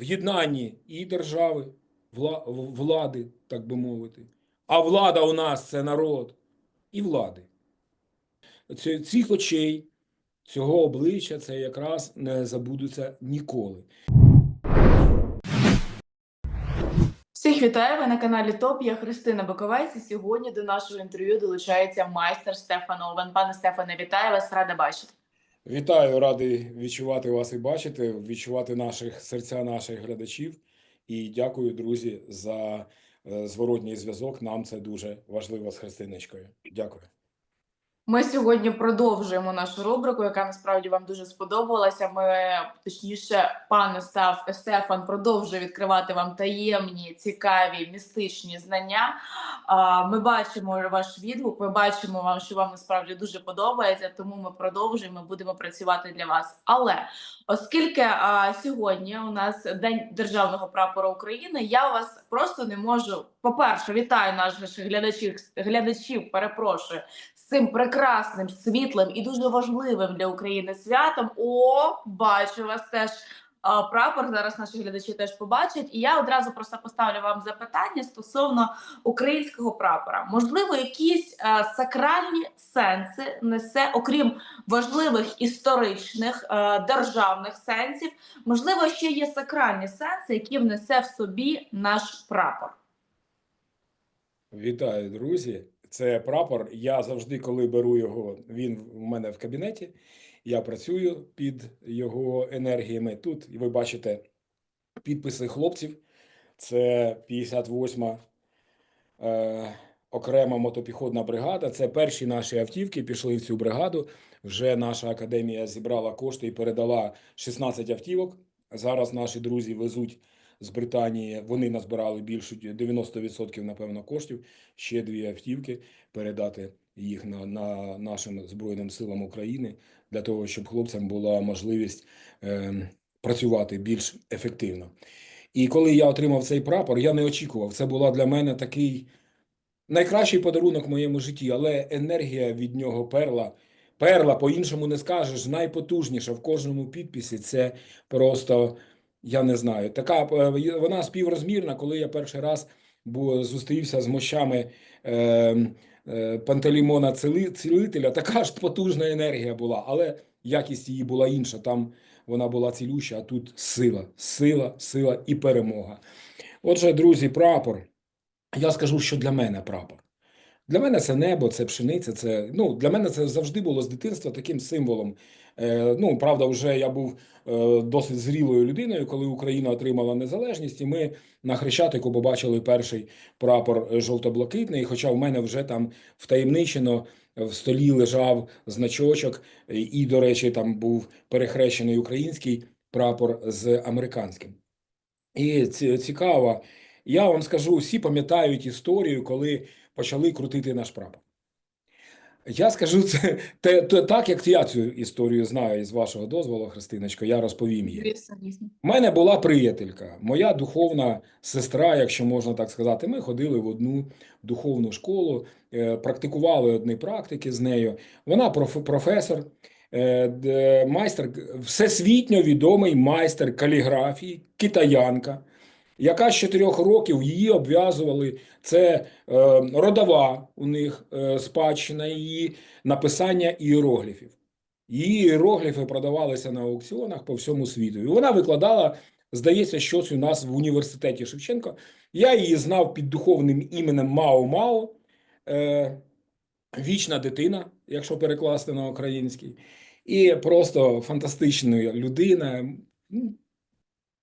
в єднанні і держави, влади, так би мовити. А влада у нас це народ і влади. Цих очей, цього обличчя це якраз не забудуться ніколи. Всіх вітаю! Ви на каналі ТОП. Я Христина Боковець. І сьогодні до нашого інтерв'ю долучається майстер Стефан Овен. Пане Стефане, вітаю вас, рада бачити. Вітаю, радий відчувати вас і бачити, відчувати наших серця наших глядачів. І дякую, друзі, за е, зворотній зв'язок. Нам це дуже важливо з Христиночкою. Дякую. Ми сьогодні продовжуємо нашу рубрику, яка насправді вам дуже сподобалася. Ми точніше, пан Став Стефан продовжує відкривати вам таємні, цікаві, містичні знання. Ми бачимо ваш відгук. Ми бачимо вам, що вам насправді дуже подобається. Тому ми продовжуємо. Будемо працювати для вас. Але оскільки сьогодні у нас день державного прапора України, я вас просто не можу. По перше, вітаю наших глядачів глядачів. Перепрошую цим прекрасним, світлим і дуже важливим для України святом. О, бачу вас теж. Прапор зараз наші глядачі теж побачать, і я одразу просто поставлю вам запитання стосовно українського прапора. Можливо, якісь е, сакральні сенси несе, окрім важливих історичних е, державних сенсів. Можливо, ще є сакральні сенси, які внесе в собі наш прапор. Вітаю, друзі. Це прапор. Я завжди, коли беру його, він в мене в кабінеті. Я працюю під його енергіями. Тут ви бачите підписи хлопців. Це 58-ма е, окрема мотопіхотна бригада. Це перші наші автівки пішли в цю бригаду. Вже наша академія зібрала кошти і передала 16 автівок. Зараз наші друзі везуть з Британії. Вони назбирали більше 90% напевно коштів. Ще дві автівки передати їх на, на нашим Збройним силам України для того, щоб хлопцям була можливість е, працювати більш ефективно. І коли я отримав цей прапор, я не очікував. Це була для мене такий найкращий подарунок в моєму житті, але енергія від нього перла. Перла, по-іншому не скажеш, найпотужніша в кожному підписі. Це просто, я не знаю, така е, вона співрозмірна, коли я перший раз бу- зустрівся з мощами е, е, Пантелеймона Цілителя, така ж потужна енергія була, але якість її була інша. Там вона була цілюща, а тут сила, сила, сила і перемога. Отже, друзі, прапор. Я скажу, що для мене прапор. Для мене це небо, це пшениця. Це ну для мене це завжди було з дитинства таким символом. Е, ну правда, вже я був е, досить зрілою людиною, коли Україна отримала незалежність, і ми на Хрещатику побачили перший прапор жовто-блакитний. Хоча в мене вже там втаємничено в столі лежав значочок, і, до речі, там був перехрещений український прапор з американським. І цікаво, я вам скажу, всі пам'ятають історію, коли почали крутити наш прапор. Я скажу це те, те, так, як я цю історію знаю із вашого дозволу, Христиночко, я розповім її. У мене була приятелька, моя духовна сестра, якщо можна так сказати. Ми ходили в одну духовну школу, е, практикували одні практики з нею. Вона проф- професор, е, майстер, всесвітньо відомий майстер каліграфії, китаянка, яка з чотирьох років її обв'язували. Це е, родова у них е, спадщина її написання іерогліфів. Її іерогліфи продавалися на аукціонах по всьому світу. І вона викладала, здається, щось у нас в університеті Шевченко. Я її знав під духовним іменем Мао Мао, е, вічна дитина, якщо перекласти на український. І просто фантастична людина.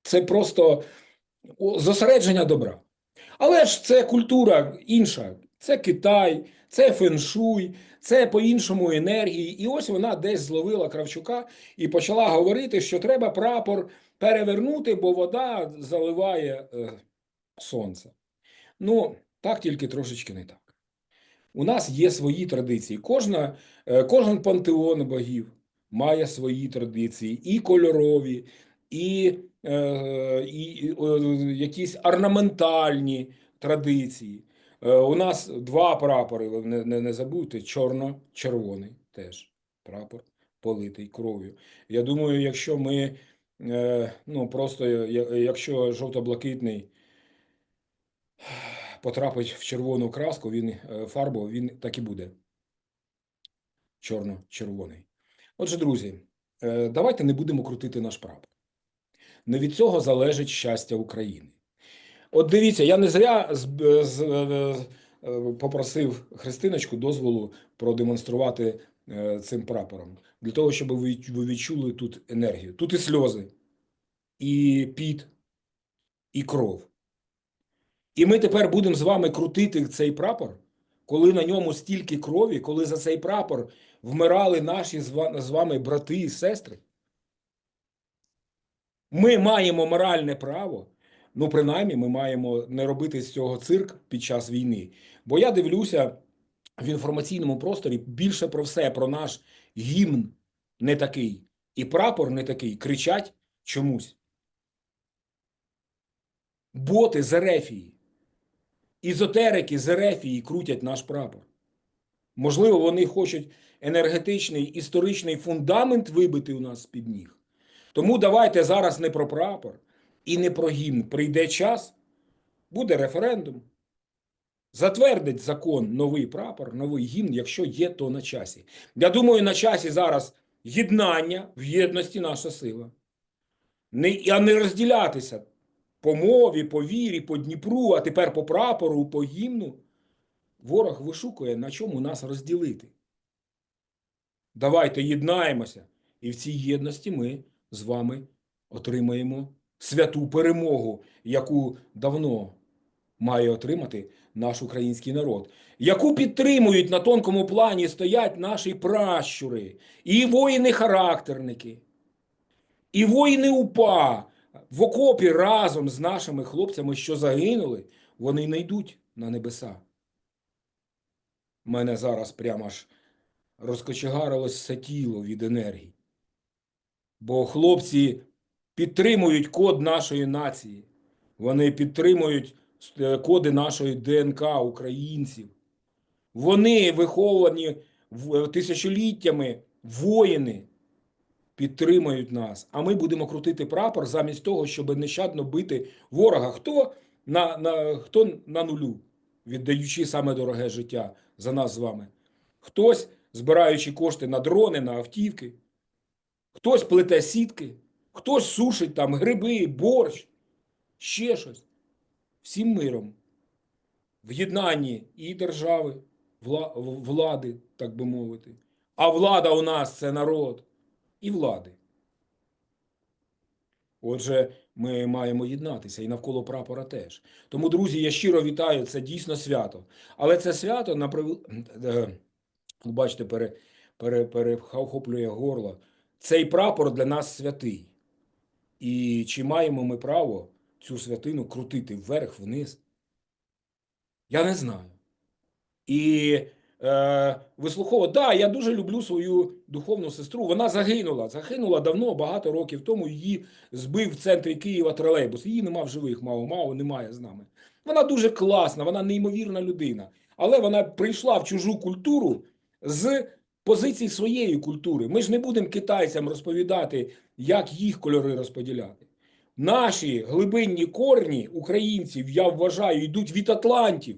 Це просто зосередження добра. Але ж це культура інша. Це Китай, це феншуй, це по-іншому енергії. І ось вона десь зловила Кравчука і почала говорити, що треба прапор перевернути, бо вода заливає е, сонце. Ну, так тільки трошечки не так. У нас є свої традиції. Кожна, е, кожен пантеон богів має свої традиції, і кольорові, і, е, і, і якісь орнаментальні традиції. Е, У нас два прапори, не, не, не забудьте, чорно-червоний теж прапор, политий кров'ю. Я думаю, якщо ми е, ну просто якщо жовто-блакитний потрапить в червону краску, він фарбу, він так і буде. Чорно-червоний. Отже, друзі, давайте не будемо крутити наш прапор. Не від цього залежить щастя України. От дивіться, я не зря з, з, е, е, попросив Христиночку дозволу продемонструвати е, цим прапором. Для того, щоб ви ви відчули тут енергію. Тут і сльози, і піт, і кров. І ми тепер будемо з вами крутити цей прапор, коли на ньому стільки крові, коли за цей прапор вмирали наші з вами брати і сестри. Ми маємо моральне право, ну, принаймні, ми маємо не робити з цього цирк під час війни. Бо я дивлюся в інформаційному просторі більше про все, про наш гімн не такий, і прапор не такий, кричать чомусь. Боти з Ерефії, ізотерики з Ерефії крутять наш прапор. Можливо, вони хочуть енергетичний історичний фундамент вибити у нас з-під ніг. Тому давайте зараз не про прапор і не про гімн. Прийде час, буде референдум. Затвердить закон новий прапор, новий гімн, якщо є, то на часі. Я думаю, на часі зараз єднання, в єдності наша сила. Не, а не розділятися по мові, по вірі, по Дніпру, а тепер по прапору, по гімну. Ворог вишукує, на чому нас розділити. Давайте єднаємося. І в цій єдності ми з вами отримаємо святу перемогу, яку давно має отримати наш український народ, яку підтримують на тонкому плані стоять наші пращури, і воїни-характерники, і воїни УПА в окопі разом з нашими хлопцями, що загинули, вони не йдуть на небеса. Мене зараз прямо аж розкочегарилось все тіло від енергії. Бо хлопці підтримують код нашої нації. Вони підтримують е, коди нашої ДНК українців. Вони виховані тисячоліттями воїни підтримують нас. А ми будемо крутити прапор замість того, щоб нещадно бити ворога. Хто на, на, хто на нулю, віддаючи саме дороге життя за нас з вами? Хтось збираючи кошти на дрони, на автівки, хтось плете сітки, хтось сушить там гриби, борщ, ще щось. Всім миром. В єднанні і держави, влади, так би мовити. А влада у нас це народ і влади. Отже, ми маємо єднатися і навколо прапора теж. Тому, друзі, я щиро вітаю, це дійсно свято. Але це свято на прив... е, бачите, пере, пере, горло. Цей прапор для нас святий. І чи маємо ми право цю святину крутити вверх, вниз? Я не знаю. І е, вислуховувати, да, я дуже люблю свою духовну сестру. Вона загинула. Загинула давно, багато років тому. Її збив в центрі Києва тролейбус. Її нема в живих, мало, мало немає з нами. Вона дуже класна, вона неймовірна людина. Але вона прийшла в чужу культуру з позиції своєї культури. Ми ж не будемо китайцям розповідати, як їх кольори розподіляти. Наші глибинні корні українців, я вважаю, йдуть від атлантів.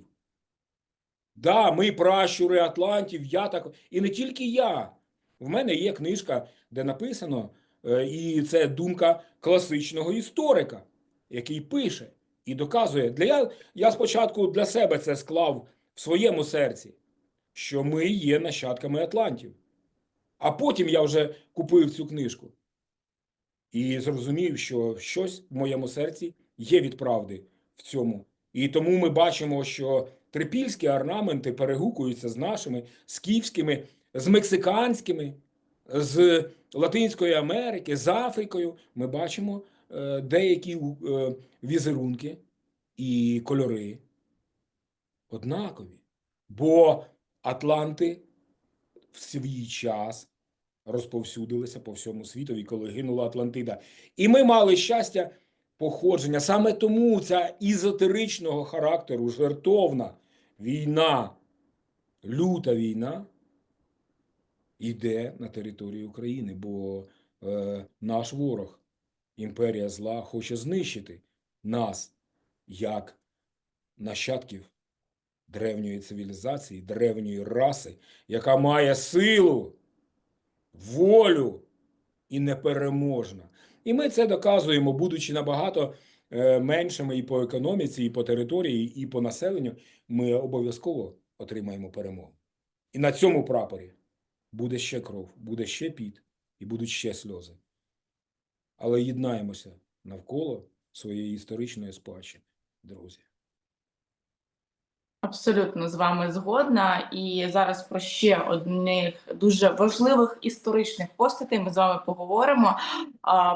Да, ми пращури Атлантів, я так. І не тільки я. В мене є книжка, де написано, е, і це думка класичного історика, який пише і доказує. Для я, я спочатку для себе це склав в своєму серці, що ми є нащадками Атлантів. А потім я вже купив цю книжку і зрозумів, що щось в моєму серці є від правди в цьому. І тому ми бачимо, що трипільські орнаменти перегукуються з нашими скіфськими, з мексиканськими, з Латинської Америки, з Африкою. Ми бачимо е, деякі е, візерунки і кольори однакові. Бо Атланти в свій час розповсюдилися по всьому світові, коли гинула Атлантида. І ми мали щастя походження. Саме тому ця ізотеричного характеру жертовна війна, люта війна йде на територію України, бо е, наш ворог, імперія зла хоче знищити нас як нащадків древньої цивілізації, древньої раси, яка має силу, волю і непереможна. І ми це доказуємо, будучи набагато е, меншими і по економіці, і по території, і по населенню, ми обов'язково отримаємо перемогу. І на цьому прапорі буде ще кров, буде ще піт і будуть ще сльози. Але єднаємося навколо своєї історичної спадщини, друзі. Абсолютно з вами згодна. І зараз про ще одних дуже важливих історичних постатей ми з вами поговоримо.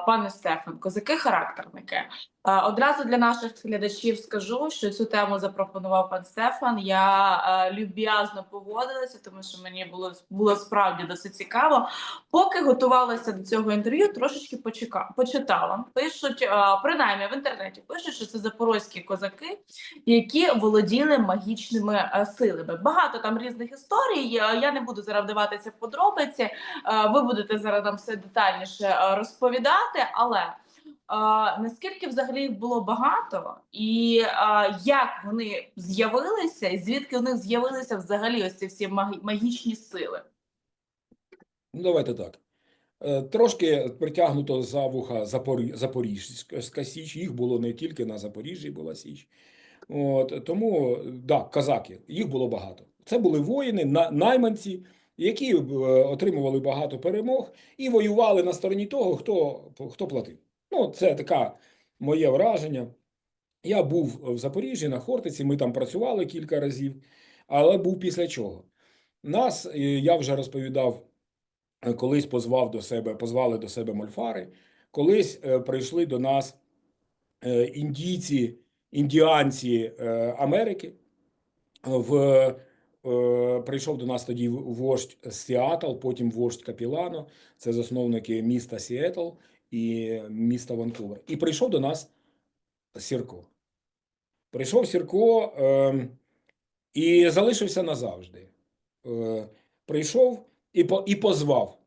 Пане Стефан, козаки характерники. А, Одразу для наших глядачів скажу, що цю тему запропонував пан Стефан. Я а, люб'язно погодилася, тому що мені було було справді досить цікаво. Поки готувалася до цього інтерв'ю, трошечки почека, почитала. Пишуть, а, принаймні в інтернеті пишуть, що це запорозькі козаки, які володіли магічними е, силами. Багато там різних історій. е, Я не буду зараз вдаватися в подробиці. е, Ви будете зараз нам все детальніше е, розповідати. Але наскільки взагалі їх було багато, і як вони з'явилися, і звідки у них з'явилися взагалі ось ці всі магічні сили? Ну, давайте так. Е, Трошки притягнуто за вуха Запорі... Запорізька Січ. Їх було не тільки на Запоріжжі була Січ. От, тому, да, козаки, їх було багато. Це були воїни, найманці, які е, отримували багато перемог і воювали на стороні того, хто, хто платив. Ну, це таке моє враження. Я був в Запоріжжі на Хортиці, ми там працювали кілька разів, але був після чого. Нас, е, я вже розповідав, е, колись позвав до себе, позвали до себе мольфари, колись е, прийшли до нас індійці, індіанці Америки. В, прийшов до нас тоді вождь Сіатл, потім вождь Капілано, це засновники міста Сіетл і міста Ванкувер. І прийшов до нас Сірко. Прийшов Сірко е, і залишився назавжди. Е, прийшов і, по, і позвав.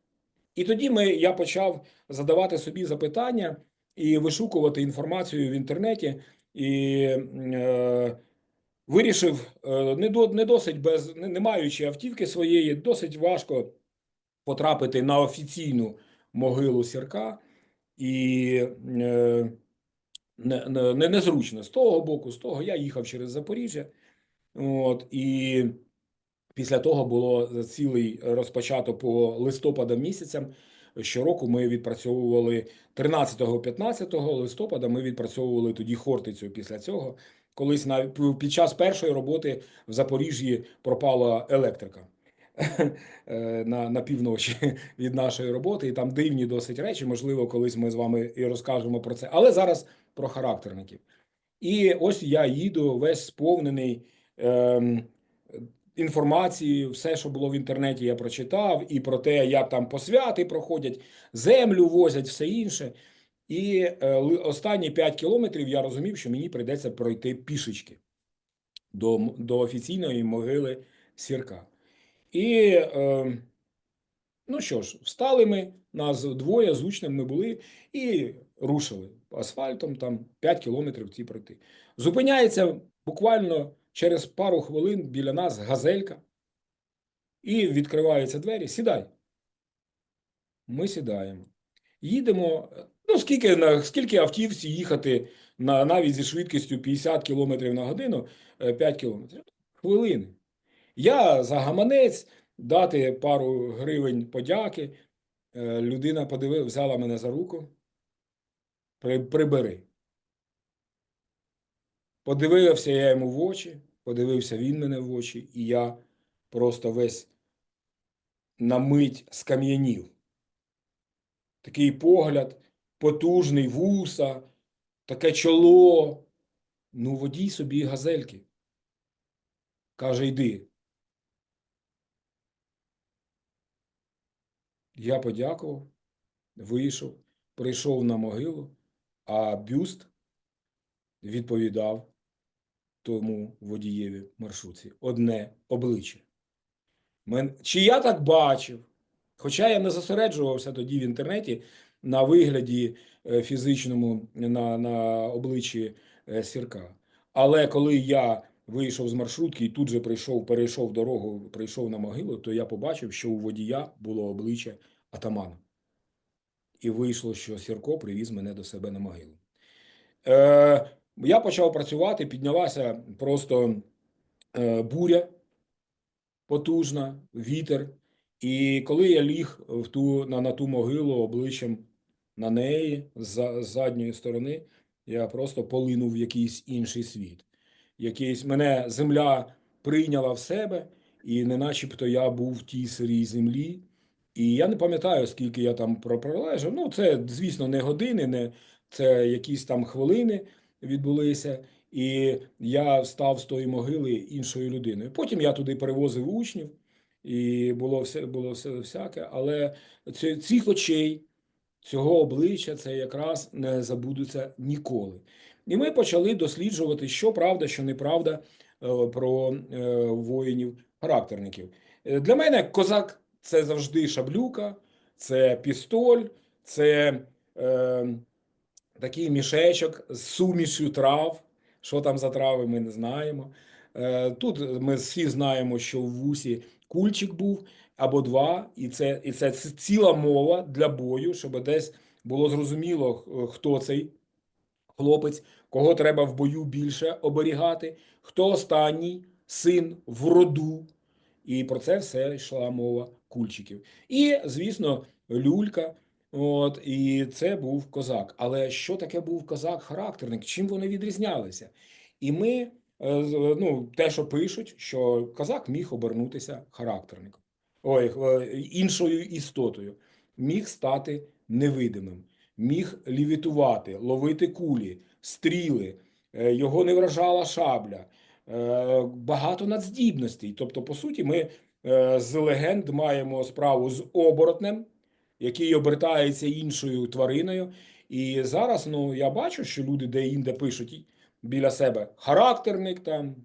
І тоді ми, я почав задавати собі запитання і вишукувати інформацію в інтернеті, і е, вирішив, е, не, до, не досить без, не, не маючи автівки своєї, досить важко потрапити на офіційну могилу Сірка. І е, не, не, не- незручно з того боку, з того я їхав через Запоріжжя. От, і після того було цілий розпочато по листопада місяцям. Щороку ми відпрацьовували 13-15 листопада. Ми відпрацьовували тоді Хортицю. Після цього колись на під час першої роботи в Запоріжжі пропала електрика на, на півночі від нашої роботи, і там дивні досить речі. Можливо, колись ми з вами і розкажемо про це. Але зараз про характерників. І ось я їду весь сповнений ем, інформації, все, що було в інтернеті, я прочитав, і про те, як там посвяти проходять, землю возять, все інше. І е, останні 5 кілометрів я розумів, що мені прийдеться пройти пішечки до, до офіційної могили Сірка. І е, ну що ж, встали ми, нас двоє з учнем ми були і рушили асфальтом там 5 кілометрів ці пройти. Зупиняється буквально через пару хвилин біля нас газелька, і відкриваються двері. Сідай. Ми сідаємо. Їдемо. Ну, скільки, на, скільки автівці їхати на, навіть зі швидкістю 50 км на годину, е, 5 км. Хвилини. Я за гаманець дати пару гривень подяки. Е, Людина подивила, взяла мене за руку. При, прибери. Подивився я йому в очі, подивився він мене в очі, і я просто весь на мить скам'янів. Такий погляд, потужний вуса, таке чоло. Ну, водій собі газельки. Каже, йди. Я подякував, вийшов, прийшов на могилу, а бюст відповідав тому водієві маршрутці одне обличчя. Мен... Чи я так бачив? Хоча я не зосереджувався тоді в інтернеті на вигляді е, фізичному на, на обличчі е, сірка. Але коли я вийшов з маршрутки і тут же прийшов, перейшов дорогу, прийшов на могилу, то я побачив, що у водія було обличчя атамана. І вийшло, що Сірко привіз мене до себе на могилу. Е, я почав працювати, піднялася просто е, буря потужна, вітер. І коли я ліг в ту, на, на ту могилу обличчям на неї з, з задньої сторони, я просто полинув в якийсь інший світ. Якийсь мене земля прийняла в себе, і не начебто я був в тій сирій землі. І я не пам'ятаю, скільки я там про- пролежав. Ну, це, звісно, не години, не це якісь там хвилини відбулися. І я став з тої могили іншою людиною. Потім я туди перевозив учнів, і було все, було все всяке. Але цих очей, цього обличчя, це якраз не забудуться ніколи. І ми почали досліджувати, що правда, що неправда е, про е, воїнів-характерників. Е, Для мене козак це завжди шаблюка, це пістоль, це е, такий мішечок з сумішю трав. Що там за трави, ми не знаємо. Е, Тут ми всі знаємо, що в вусі кульчик був або два, і це, і це ціла мова для бою, щоб десь було зрозуміло, хто цей хлопець, кого треба в бою більше оберігати, хто останній син в роду. І про це все йшла мова кульчиків. І, звісно, люлька. От, і це був козак. Але що таке був козак-характерник? Чим вони відрізнялися? І ми, е, ну, те, що пишуть, що козак міг обернутися характерником, ой, е, іншою істотою, міг стати невидимим, міг лівітувати, ловити кулі, стріли, е, його не вражала шабля, е, багато надздібностей. Тобто, по суті, ми е, з легенд маємо справу з оборотнем, який обертається іншою твариною. І зараз ну, я бачу, що люди де-інде пишуть біля себе характерник там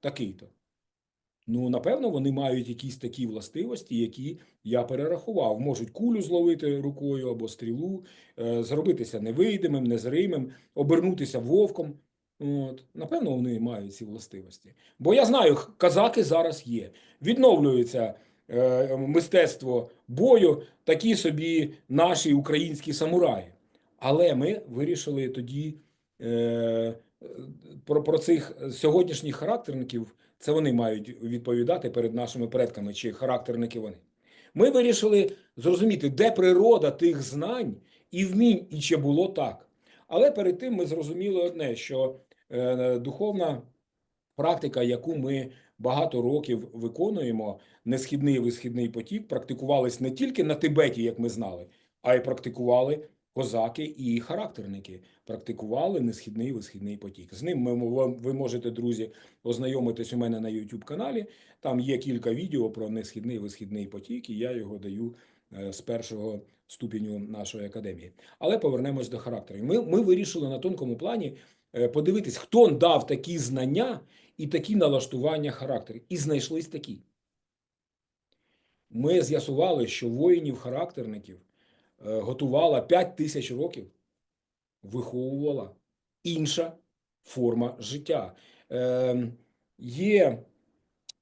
такий-то. Ну, напевно, вони мають якісь такі властивості, які я перерахував. Можуть кулю зловити рукою або стрілу, е, зробитися невидимим, незримим, обернутися вовком. От. Напевно, вони мають ці властивості. Бо я знаю, казаки зараз є. Відновлюється е, мистецтво бою, такі собі наші українські самураї. Але ми вирішили тоді е, про, про цих сьогоднішніх характерників, це вони мають відповідати перед нашими предками, чи характерники вони. Ми вирішили зрозуміти, де природа тих знань і вмінь, і чи було так. Але перед тим ми зрозуміли одне, що е, духовна практика, яку ми багато років виконуємо, несхідний і висхідний потік, практикувались не тільки на Тибеті, як ми знали, а й практикували козаки і характерники. Практикували несхідний висхідний потік. З ним ми, ви можете, друзі, ознайомитись у мене на YouTube каналі. Там є кілька відео про несхідний висхідний потік, і я його даю е, з першого ступеню нашої академії. Але повернемось до характерів. Ми, ми вирішили на тонкому плані е, подивитись, хто дав такі знання і такі налаштування характерів. І знайшлись такі. Ми з'ясували, що воїнів-характерників готувала 5 тисяч років, виховувала інша форма життя. Е, є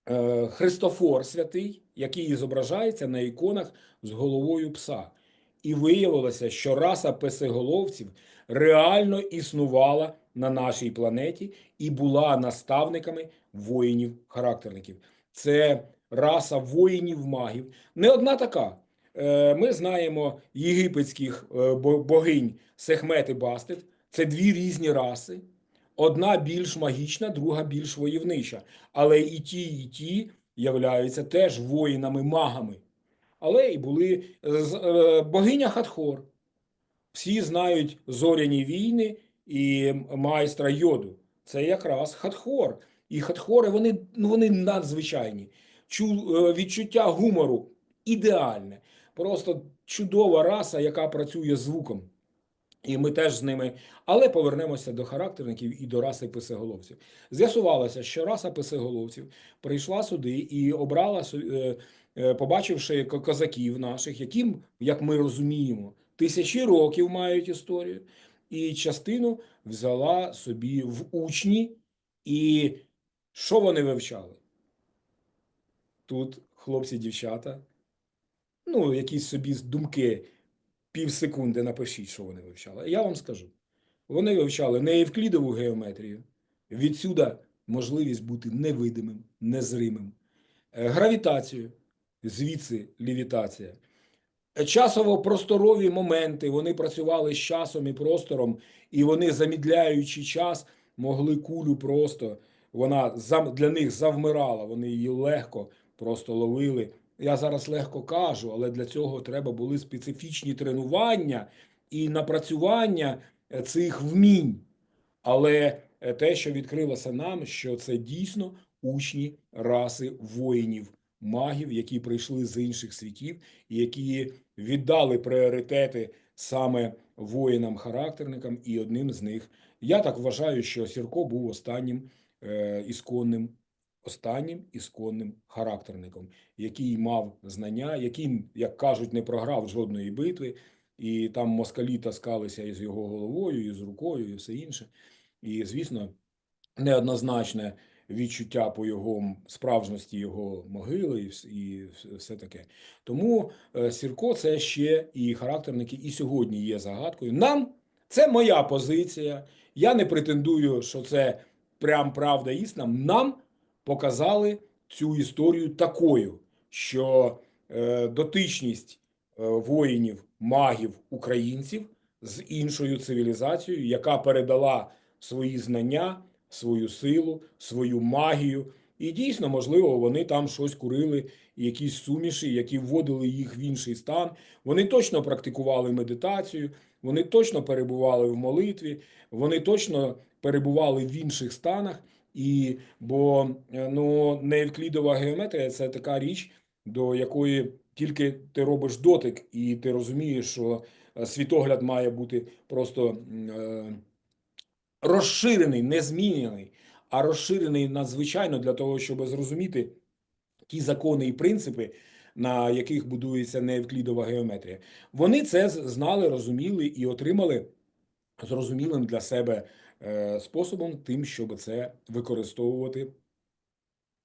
е, Христофор святий, який зображається на іконах з головою пса. І виявилося, що раса песеголовців реально існувала на нашій планеті і була наставниками воїнів-характерників. Це раса воїнів-магів. Не одна така. Е, Ми знаємо єгипетських е, богинь Сехмет і Бастет. Це дві різні раси. Одна більш магічна, друга більш воєвнича. Але і ті, і ті являються теж воїнами-магами. Але і були е, богиня Хатхор. Всі знають зоряні війни і майстра йоду. Це якраз Хатхор. І Хатхори вони, ну, вони надзвичайні. Чу, відчуття гумору ідеальне. Просто чудова раса, яка працює звуком. І ми теж з ними. Але повернемося до характерників і до раси писеголовців. З'ясувалося, що раса писеголовців прийшла сюди і обрала, е, е, побачивши козаків наших, яким, як ми розуміємо, тисячі років мають історію, і частину взяла собі в учні. І що вони вивчали? Тут хлопці, дівчата, ну, якісь собі думки пів секунди напишіть, що вони вивчали. Я вам скажу. Вони вивчали не евклідову геометрію, відсюди можливість бути невидимим, незримим, Е, гравітацію, звідси лівітація. Е, Часово-просторові моменти, вони працювали з часом і простором, і вони, замідляючи час, могли кулю просто, вона для них завмирала, вони її легко просто ловили. Я зараз легко кажу, але для цього треба були специфічні тренування і напрацювання е, цих вмінь. Але е, те, що відкрилося нам, що це дійсно учні раси воїнів, магів, які прийшли з інших світів і які віддали пріоритети саме воїнам-характерникам, і одним з них я так вважаю, що Сірко був останнім е, ісконним, останнім ісконним характерником, який мав знання, який, як кажуть, не програв жодної битви, і там москалі таскалися із його головою, і з рукою, і все інше. І, звісно, неоднозначне відчуття по його справжності його могили і, все таке. Тому е, Сірко це ще і характерники, і сьогодні є загадкою. Нам це моя позиція. Я не претендую, що це прям правда істина. Нам показали цю історію такою, що е, дотичність е, воїнів, магів, українців з іншою цивілізацією, яка передала свої знання, свою силу, свою магію. І дійсно, можливо, вони там щось курили, якісь суміші, які вводили їх в інший стан. Вони точно практикували медитацію, вони точно перебували в молитві, вони точно перебували в інших станах. І бо е, ну, неевклідова геометрія це така річ, до якої тільки ти робиш дотик, і ти розумієш, що е, світогляд має бути просто е, розширений, не змінений, а розширений надзвичайно для того, щоб зрозуміти ті закони і принципи, на яких будується неевклідова геометрія. Вони це знали, розуміли і отримали зрозумілим для себе способом, тим, щоб це використовувати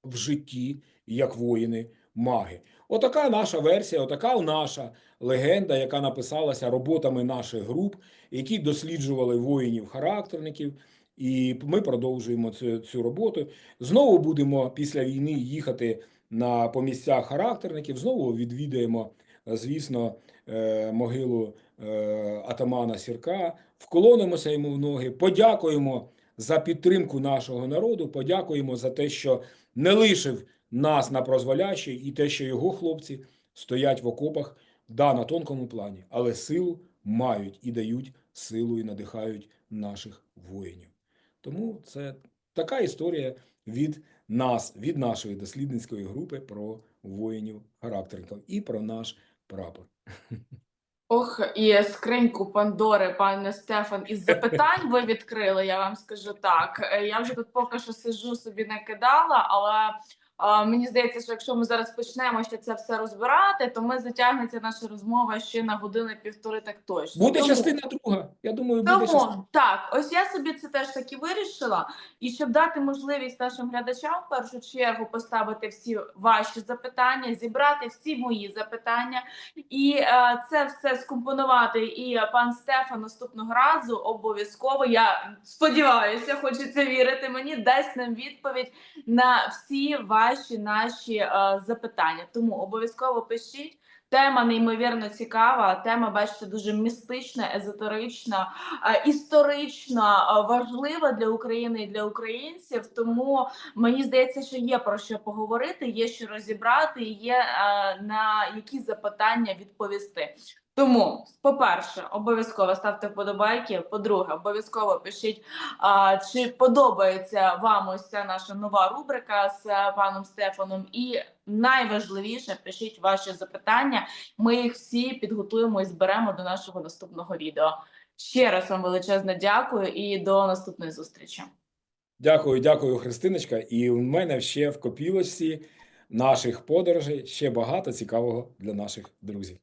в житті як воїни маги. Отака наша версія, отака наша легенда, яка написалася роботами наших груп, які досліджували воїнів-характерників. І ми продовжуємо цю, цю роботу. Знову будемо після війни їхати на по місцях характерників. Знову відвідаємо, е, звісно, е, могилу е, атамана Сірка, вклонимося йому в ноги, подякуємо за підтримку нашого народу, подякуємо за те, що не лишив нас на прозволяще, і те, що його хлопці стоять в окопах, да, на тонкому плані, але силу мають і дають силу і надихають наших воїнів. Тому це така історія від нас, від нашої дослідницької групи про воїнів характерників і про наш прапор. Ох, і скриньку Пандори, пане Стефан, із запитань ви відкрили, я вам скажу так. Е, Я вже тут поки що сижу, собі не кидала, але мені здається, що якщо ми зараз почнемо ще це все розбирати, то ми затягнеться наша розмова ще на години півтори, так точно. Буде Тому- частина друга. Я думаю, буде частина. Так, ось я собі це теж таки вирішила. І щоб дати можливість нашим глядачам в першу чергу поставити всі ваші запитання, зібрати всі мої запитання, і е, це все скомпонувати. І е, пан Стефан наступного разу обов'язково. Я сподіваюся, хочеться вірити мені, дасть нам відповідь на всі ваші наші е, запитання. Тому обов'язково пишіть. Тема неймовірно цікава. Тема, бачите, дуже містична, езотерична, е, історична, е, важлива для України і для українців. Тому мені здається, що є про що поговорити, є що розібрати, є е, на які запитання відповісти. Тому, по-перше, обов'язково ставте вподобайки. По-друге, обов'язково пишіть, а, чи подобається вам ось ця наша нова рубрика з паном Стефаном. І найважливіше, пишіть ваші запитання. Ми їх всі підготуємо і зберемо до нашого наступного відео. Ще раз вам величезне дякую і до наступної зустрічі. Дякую, дякую, Христиночка. І в мене ще в копілочці наших подорожей ще багато цікавого для наших друзів.